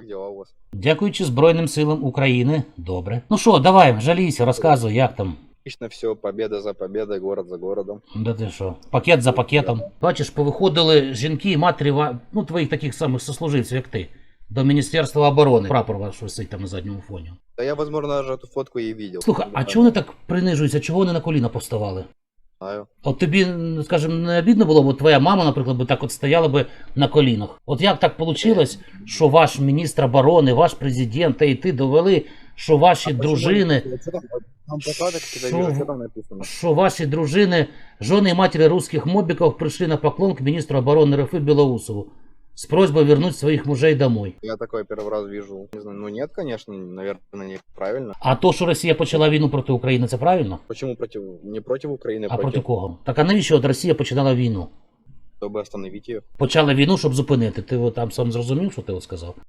Как дела у вас? Дякуючи Збройним силам України. Добре. Ну що, давай, жалійся, розказуй, як там. Отлично все, победа за победой, город за городом. Да ти що? Пакет за пакетом. Бачиш, повиходили жінки, матері, ну твоїх таких самих сослуживців, як ти, до Міністерства оборони. Прапор ваш висить там на задньому фоні. Да я, возможно, даже эту фотку и видел. Слухай, а чого вони так принижуються? Чого вони на коліна повставали? Знаю. От тобі, скажімо, не обідно було, бо твоя мама, наприклад, би так от стояла би на колінах. От як так вийшло, що ваш міністр оборони, ваш президент та і ти довели, що ваші дружини, що ваші дружини, жони і матері русських мобіків прийшли на поклон к міністру оборони РФ Білоусову з просьбою вернуть своїх мужей домой. Я такой первый раз вижу. Не знаю, ну нет, конечно, наверное, неправильно. А то, що Росія почала війну проти України, це правильно? Почему против, не против Украины, А проти против, кого? Так а навіщо от Росія починала війну? чтобы остановить ее? Почала війну, щоб зупинити. Ти от там сам зрозумів, що ти от сказав?